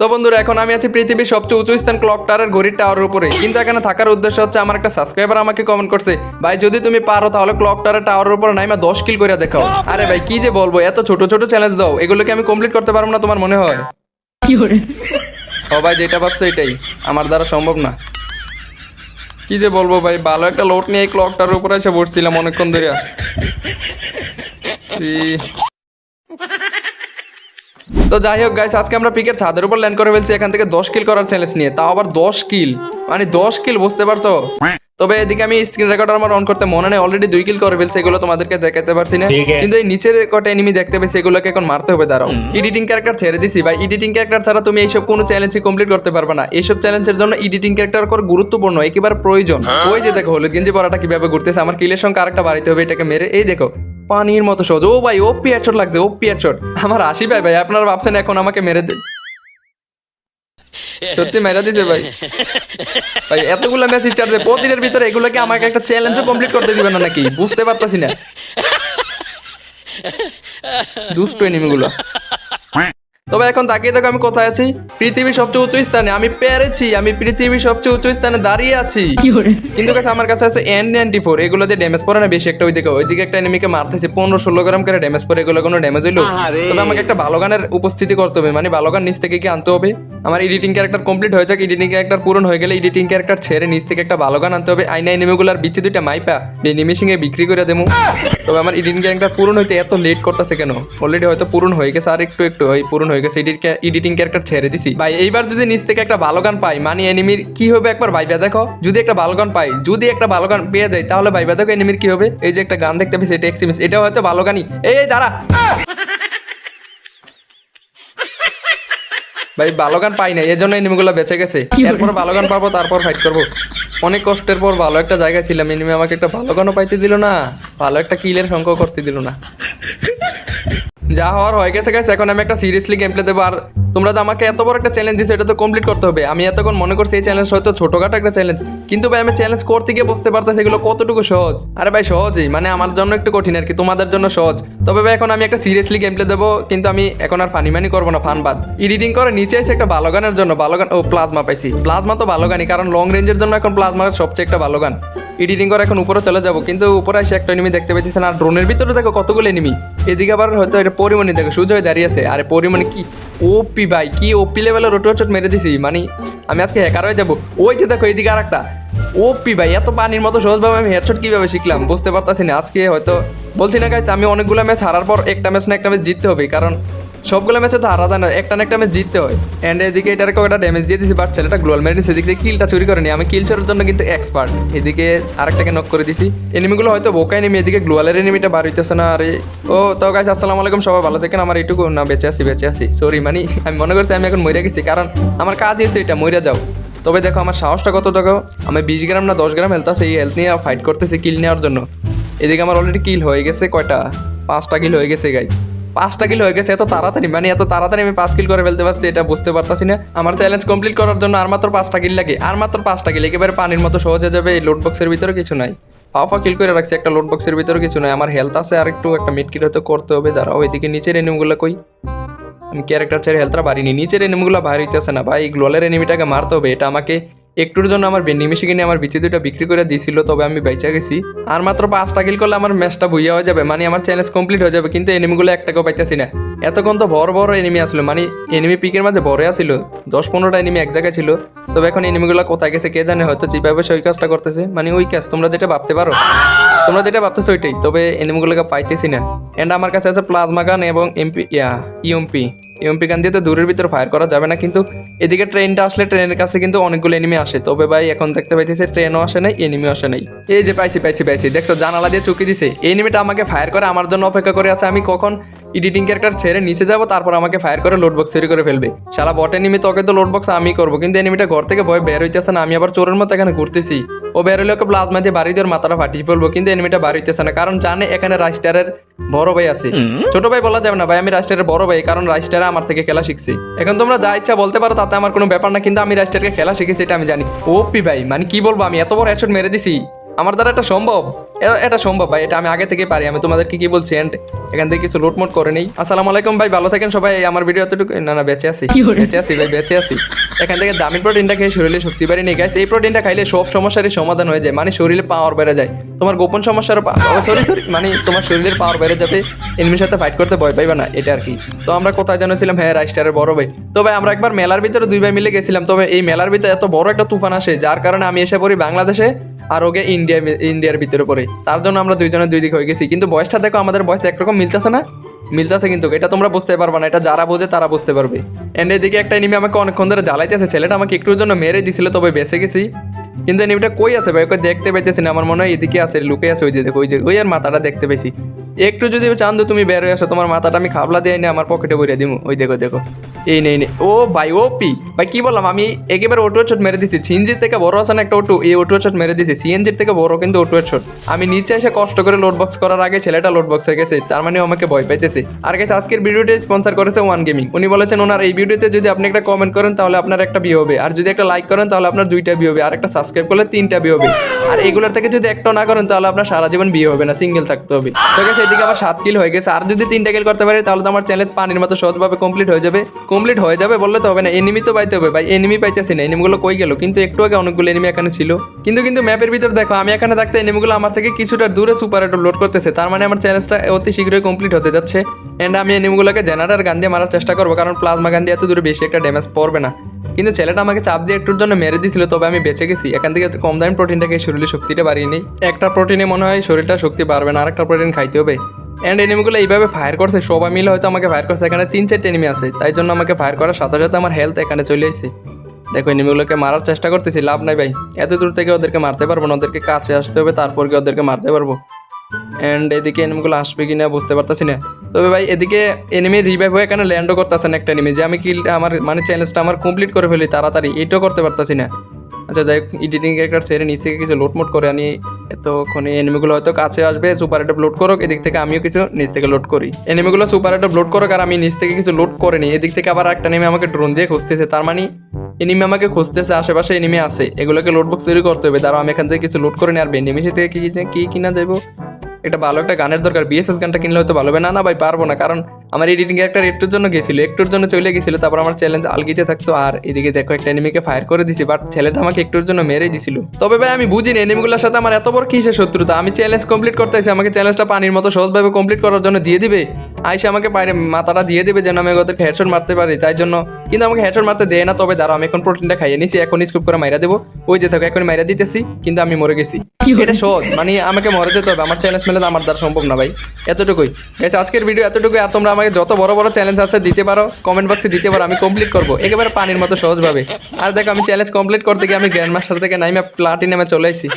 তো বন্ধুরা এখন আমি আছি পৃথিবীর সবচেয়ে উঁচু স্থান ক্লক টাওয়ারের ঘড়ির টাওয়ারের উপরে। কিন্তু এখানে থাকার উদ্দেশ্য হচ্ছে আমার একটা সাবস্ক্রাইবার আমাকে কমেন্ট করছে ভাই যদি তুমি পারো তাহলে ক্লক টাওয়ারের টাওয়ারের উপরে নাইমা দশ কিল করে দেখাও। আরে ভাই কি যে বলব এত ছোট ছোট চ্যালেঞ্জ দাও এগুলোকে আমি কমপ্লিট করতে পারব না তোমার মনে হয়? ও ভাই যেটা ভাবছ এটাই আমার দ্বারা সম্ভব না। কি যে বলব ভাই ভালো একটা লোড নিয়ে এই ক্লকটার উপরে এসে বসছিলাম অনেকক্ষণ ধরে। তো যাই হোক গাইস আজকে আমরা পিকের ছাদের উপর ল্যান্ড করে ফেলছি। এখান থেকে দশ কিল করার চ্যালেঞ্জ নিয়ে। তাও আবার দশ কিল মানে দশ কিল বুঝতে পারছ? তবে এদিকে আমি স্ক্রিন রেকর্ডার আমার অন করতে মনে নেই। অলরেডি দুই কিল করে ফেলছি এগুলো তোমাদেরকে দেখাতে পারছি না। কিন্তু এই নিচের কটা এনিমি দেখতে পেয়েছি এগুলোকে এখন মারতে হবে দাঁড়াও। এডিটিং ক্যারেক্টার ছেড়ে দিছি ভাই। এডিটিং ক্যারেক্টার ছাড়া তুমি এইসব কোনো চ্যালেঞ্জই কমপ্লিট করতে পারবে না। এইসব চ্যালেঞ্জের জন্য এডিটিং ক্যারেক্টার কর গুরুত্বপূর্ণ একেবারে প্রয়োজন। ওই যে দেখো হলুদ গেঞ্জি পরাটা কীভাবে ঘুরতেছে আমার কিলের সঙ্গে আরেকটা বাড়িতে হবে এটাকে মেরে। এই দেখো। পানির মতো সহজ। ও ভাই, ও পিয়ার শট লাগছে, ও পিয়ার শট আমার আসি ভাই ভাই, আপনারা ভাবছেন এখন আমাকে মেরে দে সত্যি মেরে দিছে ভাই। ভাই, এতগুলো ম্যাচ স্টার্ট দেয় প্রতিদিনের ভিতরে এগুলোকে আমাকে একটা চ্যালেঞ্জও কমপ্লিট করতে দিবে না নাকি? বুঝতে পারতাছি না। দুষ্ট এনিমিগুলো। তবে এখন তাকিয়ে দেখো আমি কোথায় আছি। পৃথিবীর সবচেয়ে উঁচু স্থানে আমি পেরেছি আমি পৃথিবীর সবচেয়ে উঁচু স্থানে দাঁড়িয়ে আছি। কিন্তু কাছে আমার কাছে আছে এন নাইনটি ফোর এগুলো দিয়ে ড্যামেজ পড়ে না বেশি একটা ওইদিকে ওইদিকে একটা এনিমিকে মারতেছি পনেরো ষোলো গ্রাম করে ড্যামেজ পড়ে এগুলো কোনো ড্যামেজ হইল? তবে আমাকে একটা ভালো গানের উপস্থিতি করতে হবে মানে ভালো গান নিচ থেকে কি আনতে হবে। আমার এডিটিং ক্যারেক্টার কমপ্লিট হয়ে যাক এডিটিং ক্যারেক্টার পূরণ হয়ে গেলে এডিটিং ক্যারেক্টার ছেড়ে নিচ থেকে একটা ভালো গান আনতে হবে। আইনা এনিমিগুলার বিচ্ছে দুইটা মাইপা নিমিশিং এ বিক্রি করে দেবো। তবে আমার এডিটিং ক্যারেক্টার পূরণ হইতে এত লেট করতেছে কেন? অলরেডি হয়তো পূরণ হয়ে গেছে আর একটু একটু ওই পূরণ হয়ে গেছে এডিটিং ক্যারেক্টার ছেড়ে দিছি। ভাই এইবার যদি নিচ থেকে একটা ভালো গান পাই মানে এনিমির কি হবে একবার ভাইবা দেখো। যদি একটা ভালো গান পাই যদি একটা ভালো গান পেয়ে যাই তাহলে ভাইবা দেখো এনিমির কি হবে। এই যে একটা গান দেখতে পেয়েছি এটা এক্সিমিস এটা হয়তো ভালো গানই। এই দাঁড়া। ভাই ভালো গান পাই না এই জন্য এনিমিগুলো বেঁচে গেছে। এরপর ভালো গান পাবো তারপর ফাইট করব। অনেক কষ্টের পর ভালো একটা জায়গায় ছিলাম এনিমি আমাকে একটা ভালো গানও পাইতে দিল না ভালো একটা কিলের সংখ্যাও করতে দিল না। যা হওয়ার হয়ে গেছে গেছে এখন আমি একটা সিরিয়াসলি গেম প্লে দেবো। আর তোমরা যে আমাকে এত বড় একটা চ্যালেঞ্জ দিছো, এটা তো কমপ্লিট করতে হবে। আমি এতক্ষণ মনে করছি এই চ্যালেঞ্জ হয়তো ছোটখাটো একটা চ্যালেঞ্জ কিন্তু ভাই, আমি চ্যালেঞ্জ করতে গিয়ে বুঝতে পারতেছি এগুলো কতটুকু সহজ। আরে ভাই, সহজই। মানে আমার জন্য একটু কঠিন আর কি, তোমাদের জন্য সহজ। তবে ভাই, এখন আমি একটা সিরিয়াসলি গেম প্লে দেবো, কিন্তু আমি এখন আর ফানি মানি করব না ফান বাদ। এডিটিং করে নিচে এসে একটা ভালো গানের জন্য, ভালো গান ও প্লাজমা পাইছি। প্লাজমা তো ভালো গানই, কারণ লং রেঞ্জের জন্য এখন প্লাজমা সবচেয়ে একটা ভালো গান। এডিটিং করে এখন উপরে চলে যাব, কিন্তু উপরে এসে একটা এনিমি দেখতে পেয়েছি আর ড্রোনের ভিতরে দেখো কতগুলো এনিমি এদিকে আবার হয়তো এটা পরিমণি দেখো, সুজয় দাঁড়িয়ে আছে। আরে পরিমণি কি ওপি ভাই, কি ওপি লেভেলের রোটো চট মেরে দিছি। মানে আমি আজকে হ্যাকার হয়ে যাব। ওই যে দেখো এদিকে আর একটা ওপি ভাই, এত পানির মতো সহজভাবে আমি হেডশট কীভাবে শিখলাম, বুঝতে পারতাছি না। আজকে হয়তো, বলছি না গাইছে আমি অনেকগুলো ম্যাচ হারার পর একটা ম্যাচ না একটা ম্যাচ জিততে হবে, কারণ সবগুলো ম্যাচে তো হারা যায় না। একটা না একটা ম্যাচ জিততে হয়। এন্ড এদিকে এটার একটা ড্যামেজ দিয়ে দিছি বাট ছেলেটা গ্লোয়াল মেরে নিছে। এদিক কিলটা চুরি করেনি। আমি কিল চোরের জন্য কিন্তু এক্সপার্ট এদিকে আরেকটাকে নক করে দিছি। এনিমিগুলো হয়তো বোকা এনিমি এদিকে গ্লোয়ালের এনিমিটা বার হইতেছে না। আরে, ও, তো গাইস আসসালামু আলাইকুম। সবাই ভালো থাকেন। আমার এইটুকু না, বেঁচে আছি বেঁচে আছি। সরি মানে আমি মনে করছি আমি এখন মরে গেছি। কারণ আমার কাজ হয়েছে এটা মরে যাও। তবে দেখো আমার সাহসটা কত টাকা আমি বিশ গ্রাম না দশ গ্রাম হেলথ আছে, এই হেলথ নিয়ে ফাইট করতেছি কিল নেওয়ার জন্য। এদিকে আমার অলরেডি কিল হয়ে গেছে কয়টা? পাঁচটা কিল হয়ে গেছে গাইস পাঁচটা কিল হয়ে গেছে, এত তাড়াতাড়ি মানে এত তাড়াতাড়ি আমি পাঁচ কিল করে ফেলতে পারছি, এটা বুঝতে পারতাছি না। আমার চ্যালেঞ্জ কমপ্লিট করার জন্য আর মাত্র পাঁচটা কিল লাগে, আর মাত্র পাঁচটা কিল একেবারে পানির মতো সহজ হয়ে যাবে এই লোড বক্সের ভিতরে কিছু নাই। পাওয়া কিল করে রাখছি, একটা লোড বক্সের ভিতরে কিছু নাই, আমার হেলথ আছে, আর একটু একটা মিড কিট হয়তো করতে হবে, দাঁড়াও, ওইদিকে নিচের এনিমগুলো কই? আমি ক্যারেক্টার ছেড়ে হেলথটা বাড়িনি, নিচের এনিমিগুলো বাইরে হইতেছে না, ভাই গ্লোয়ালের এনিমিটাকে মারতে হবে, এটা আমাকে একটুর জন্য আমার নিমিশে কিনে আমার বিচি দুটো বিক্রি করে দিয়েছিল তবে আমি বেঁচে গেছি। আর মাত্র পাঁচটা কিল করলে আমার ম্যাচটা বুঝিয়া হয়ে যাবে মানে আমার চ্যালেঞ্জ কমপ্লিট হয়ে যাবে, কিন্তু এনিমিগুলো একটাকেও পাইতেছি না। এতক্ষণ তো বড় বড় এনিমি আসলো মানে এনিমি পিকের মাঝে বড় আসছিল দশ পনেরোটা এনিমি এক জায়গায় ছিল। তবে এখন এনিমিগুলো কোথায় গেছে কে জানে, হয়তো চিপাবে ওই কাজটা করতেছে মানে ওই কাজ, তোমরা যেটা ভাবতে পারো। তোমরা যেটা ভাবতেছো ওইটাই, তবে এনিমিগুলোকে পাইতেছি না। এন্ড আমার কাছে আছে প্লাজমা গান এবং এমপি ইয়া ইএমপি ইএমপি গান দিয়ে তো দূরের ভিতরে ফায়ার করা যাবে না, কিন্তু এদিকে ট্রেনটা আসলে ট্রেনের কাছে কিন্তু অনেকগুলো এনিমি আসে। তবে ভাই, এখন দেখতে পাইতেছে ট্রেনও আসে নাই এনিমিও আসে নাই। এই যে পাইছি পাইছি পাইছি, দেখছ, জানালা দিয়ে চুকি দিছে। এই এনিমিটা আমাকে ফায়ার করে, আমার জন্য অপেক্ষা করে আছে, আমি কখন এডিটিং ক্যারেক্টার ছেড়ে নিচে যাব, তারপর আমাকে ফায়ার করে লোড বক্স তৈরি করে ফেলবে। শালা বট এনিমি তোকে তো লোড বক্স আমি করব, কিন্তু এনিমিটা ঘর থেকে ভয় বের হইতেছে না, আমি আবার চোরের মতো এখানে ঘুরতেছি। ও প্লাজমা দিয়ে বাড়ি দেওয়ার মাথাটা ফাটিয়ে ফেলব কিন্তু এনিমিটা বাড়ি হইতেছে না। কারণ জানে এখানে রাইস্টারের বড় ভাই আছে। ছোট ভাই বলা যাবে না ভাই আমি রাইস্টারের বড় ভাই কারণ রাইস্টারে আমার থেকে খেলা শিখছি। এখন তোমরা যা ইচ্ছা বলতে পারো তাতে আমার কোনো ব্যাপার না কিন্তু আমি রাইস্টারকে খেলা শিখেছি এটা আমি জানি। ওপি ভাই মানে কি বলব আমি এত বড় হেডশট মেরে দিছি। আমার দ্বারা এটা সম্ভব? এটা সম্ভব ভাই এটা আমি আগে থেকে পারি। আমি তোমাদেরকে কি বলছি and এখান থেকে কিছু লুটমুট করে নেই। আসসালামু আলাইকুম ভাই ভালো থাকেন সবাই। আমার ভিডিও এতটুকু না না বেঁচে আছি। বেঁচে আছি ভাই বেঁচে আছি। এখান থেকে দামি প্রোটিনটা খেয়ে শরীরে শক্তি বাড়ি নেই গাইস এই প্রোটিনটা খাইলে সব সমস্যারই সমাধান হয়ে যায় মানে শরীরে পাওয়ার বেড়ে যায়। তোমার গোপন সমস্যার সরি সরি মানে তোমার শরীরের পাওয়ার বেড়ে যাবে। এনিমির সাথে ফাইট করতে ভয় পাইবে না এটা আর কি। তো আমরা কোথায় জানাছিলাম হ্যাঁ রাইস্টারের বড় ভাই। তো ভাই আমরা একবার মেলার ভিতরে দুই ভাই মিলে গেছিলাম। তবে এই মেলার ভিতরে এত বড় একটা তুফান আসে যার কারণে আমি এসে পড়ি বাংলাদেশে। আর ওকে ইন্ডিয়া ইন্ডিয়ার ভিতরে পড়ে। তার জন্য আমরা দুইজনে দুই দিক হয়ে গেছি। কিন্তু বয়সটা দেখো, আমাদের বয়স একরকম মিলতেছে না? মিলতেছে কিন্তু এটা তোমরা বুঝতে পারবে না। এটা যারা বোঝে তারা বুঝতে পারবে। এন্ড এদিকে একটা এনিমি আমাকে অনেকক্ষণ ধরে জ্বালাইতেছে। ছেলেটা আমাকে একটুর জন্য মেরে দিছিল, তবে বেঁচে গেছি। কিন্তু এনিমিটা কই আছে ভাই? ওকে দেখতে পাইতেছি না। আমার মনে হয় এদিকে আছে লুকে আছে। ওই যে দেখো, ওই যে, ওই আর মাথাটা দেখতে পেয়েছি একটু যদি চান্দু তুমি বের হয়ে আসো, তোমার মাথাটা আমি খাবলা দিয়ে আমার পকেটে বইরে দিব ওই দেখো দেখো। এই নেই নেই ও ভাই ও পি ভাই, কি বললাম? আমি একেবারে ওটু শট মেরে দিছি। সিএনজির থেকে বড় আছে না একটা ওটু এই ওটু শট মেরে দিছি। সিএনজির থেকে বড় কিন্তু ওটু শট আমি নিচে এসে কষ্ট করে লোড বক্স করার আগে ছেলেটা লোড বক্স গেছে। তার মানে আমাকে ভয় পাইতেছে। আর গেছে আজকের ভিডিওটি স্পন্সর করেছে ওয়ান গেমিং উনি বলেছেন, ওনার এই ভিডিওতে যদি আপনি একটা কমেন্ট করেন, তাহলে আপনার একটা বিয়ে হবে। আর যদি একটা লাইক করেন, তাহলে আপনার দুইটা বিয়ে হবে। আর একটা সাবস্ক্রাইব করলে তিনটা বিয়ে হবে। আর এগুলোর থেকে যদি একটা না করেন, তাহলে আপনার সারা জীবন বিয়ে হবে না। সিঙ্গেল থাকতে হবে। তো গেছে এদিকে আমার সাত কিল হয়ে গেছে। আর যদি তিনটা কিল করতে পারি, তাহলে তো আমার চ্যালেঞ্জ পানির মতো সহজভাবে কমপ্লিট হয়ে যাবে। কমপ্লিট হয়ে যাবে বললে তো হবে না। এনিমি তো পাইতে হবে। ভাই এনিমি পাইতেছি না। এনিমিগুলো কই গেল? কিন্তু একটু আগে অনেকগুলো এনিমি এখানে ছিল। কিন্তু কিন্তু ম্যাপের ভিতর দেখো, আমি এখানে থাকতে এনিমিগুলো আমার থেকে কিছুটা দূরে সুপার এটো লোড করতেছে। তার মানে আমার চ্যালেঞ্জটা অতি শীঘ্রই কমপ্লিট হতে যাচ্ছে। এন্ড আমি এনিমিগুলোকে জেনারেল গান দিয়ে মারার চেষ্টা করব। কারণ প্লাজমা গান দিয়ে এত দূরে বেশি একটা ড্যামেজ পড়বে না। কিন্তু ছেলেটা আমাকে চাপ দিয়ে একটুর জন্য মেরে দিয়েছিল, তবে আমি বেঁচে গেছি। এখান থেকে কম দামি প্রোটিনটাকে শরীরে শক্তিটা বাড়িয়ে নেই। একটা প্রোটিনে মনে হয় শরীরটা শক্তি বাড়বে না, আরেকটা প্রোটিন খাইতে হবে অ্যান্ড এনিমিগুলো এইভাবে ফায়ার করছে, সবাই মিলে হয়তো আমাকে ফায়ার করছে। এখানে তিন চারটে এনিমি আছে, তাই জন্য আমাকে ফায়ার করার সাথে সাথে আমার হেলথ এখানে চলে এসেছে দেখো এনিমিগুলোকে মারার চেষ্টা করতেছি, লাভ নাই ভাই। এত দূর থেকে ওদেরকে মারতে পারব না, ওদেরকে কাছে আসতে হবে, তারপর কি ওদেরকে মারতে পারব। অ্যান্ড এদিকে এনিমিগুলো আসবে কিনা বুঝতে পারতেছি না। তবে ভাই, এদিকে এনিমি রিভাইভ হয়ে এখানে ল্যান্ডও করতেছেন একটা এনিমি যে আমি কিলটা আমার মানে চ্যালেঞ্জটা আমার কমপ্লিট করে ফেলি তাড়াতাড়ি এইটাও করতে পারতেছি না। আচ্ছা যাই এডিটিং একটা সেরে নিচ থেকে কিছু লোড করে আনি। এতক্ষণে এনিমিগুলো হয়তো কাছে আসবে সুপার একটা লোড করুক, এদিক থেকে আমিও কিছু নিচ থেকে লোড করি। এনিমিগুলো সুপার একটা লোড করুক আর আমি নিচ থেকে কিছু লোড করে নিই। এদিক থেকে আবার একটা নেমে আমাকে ড্রোন দিয়ে খুঁজতেছে, তার মানে এনিমি আমাকে খুঁজতেছে, আশেপাশে এনিমি আছে। এগুলোকে লোড বক্স তৈরি করতে হবে। তারও আমি এখান থেকে কিছু লোড করে নিয়ে আর এনিমি থেকে কি কি কিনা যাব এটা ভালো একটা গানের দরকার। বিএসএস গানটা কিনলে হয়তো ভালো হবে। না না ভাই, পারব না। কারণ আমার এডিটিং একটা একটুর জন্য গেছিল একটুর জন্য চলে গেছিল তারপর আমার চ্যালেঞ্জ আলগিতে থাকতো আর এদিকে দেখো একটা এনিমিকে ফায়ার করে দিছি বাট ছেলেটা আমাকে একটুর জন্য মেরেই দিছিল। তবে ভাই আমি বুঝিনি এনিমিগুলোর সাথে আমার এত বড় কিসের শত্রুতা? আমি চ্যালেঞ্জ কমপ্লিট করতেছি আমাকে চ্যালেঞ্জটা পানির মতো সহজভাবে কমপ্লিট করার জন্য দিয়ে দিবে? আইসে আমাকে বাইরে মাথাটা দিয়ে দিবে যেন আমি ওদেরকে হেডশট মারতে পারি তাই জন্য। কিন্তু আমাকে হেডশট মারতে দেয় না তবে দাঁড়াও আমি এখন প্রোটিনটা খাইয়ে নিছি এখন স্কুপ করে মাইরা দেবো। ওই যে থাকো এখন মাইরা দিতেছি কিন্তু আমি মরে গেছি। এটা সহজ মানে আমাকে মরে যেতে হবে আমার চ্যালেঞ্জ মেলে আমার দ্বারা সম্ভব না ভাই এতটুকুই। আজকের ভিডিও এতটুকুই আর তোমরা আমাকে যত বড় বড় চ্যালেঞ্জ আছে দিতে পারো কমেন্ট বক্সে দিতে পারো, আমি কমপ্লিট করব। একেবারে পানির মতো সহজভাবে। আর দেখো, আমি চ্যালেঞ্জ কমপ্লিট করতে গিয়ে আমি গ্র্যান্ড মাস্টার থেকে নাইমে প্লাটিনামে চলে এসেছি